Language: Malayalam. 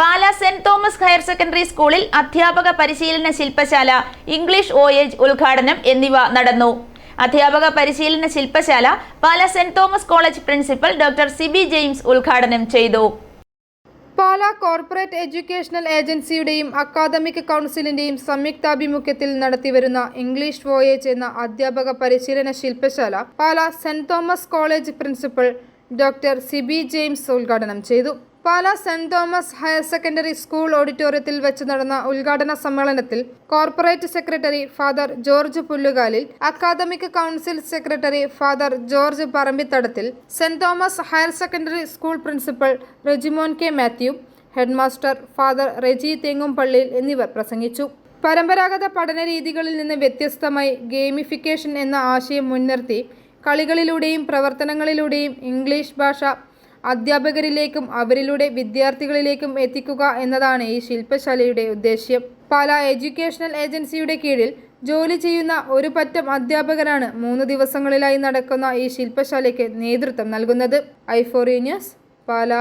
Pala saint Thomas higher secondary സ്കൂളിൽ അധ്യാപക പരിശീലന ശില്പശാല ഇംഗ്ലീഷ് ഓയേജ് ഉദ്ഘാടനം എന്നിവ നടന്നു. അധ്യാപക പരിശീലന ശില്പശാല Pala saint Thomas college principal doctor Sibi James ഉദ്ഘാടനം ചെയ്തു. പാല കോർപ്പറേറ്റ് എഡ്യൂക്കേഷണൽ ഏജൻസിയുടെയും അക്കാദമിക് കൗൺസിലിന്റെയും സംയുക്താഭിമുഖ്യത്തിൽ നടത്തിവരുന്ന ഇംഗ്ലീഷ് വോയേജ് എന്ന അധ്യാപക പരിശീലന ശില്പശാല Pala saint Thomas college principal doctor Sibi James ഉദ്ഘാടനം ചെയ്തു. Pala saint Thomas higher secondary school ഓഡിറ്റോറിയത്തിൽ വെച്ച് നടന്ന ഉദ്ഘാടന സമ്മേളനത്തിൽ corporate secretary father George Pullukalil academic council secretary father George Parambithadathil saint Thomas higher secondary school principal Rejimon K Mathew headmaster father Reji Thengumpallil എന്നിവർ പ്രസംഗിച്ചു. പരമ്പരാഗത പഠന രീതികളിൽ നിന്ന് വ്യത്യസ്തമായി ഗെയിമിഫിക്കേഷൻ എന്ന ആശയം മുൻനിർത്തി കളികളിലൂടെയും പ്രവർത്തനങ്ങളിലൂടെയും ഇംഗ്ലീഷ് ഭാഷ അധ്യാപകരിലേക്കും അവരിലൂടെ വിദ്യാർത്ഥികളിലേക്കും എത്തിക്കുക എന്നതാണ് ഈ ശില്പശാലയുടെ ഉദ്ദേശ്യം. പാല എഡ്യൂക്കേഷണൽ ഏജൻസിയുടെ കീഴിൽ ജോലി ചെയ്യുന്ന ഒരു പറ്റം അധ്യാപകരാണ് മൂന്ന് ദിവസങ്ങളിലായി നടക്കുന്ന ഈ ശില്പശാലയ്ക്ക് നേതൃത്വം നൽകുന്നത്. ഐഫോറി ന്യൂസ് പാല.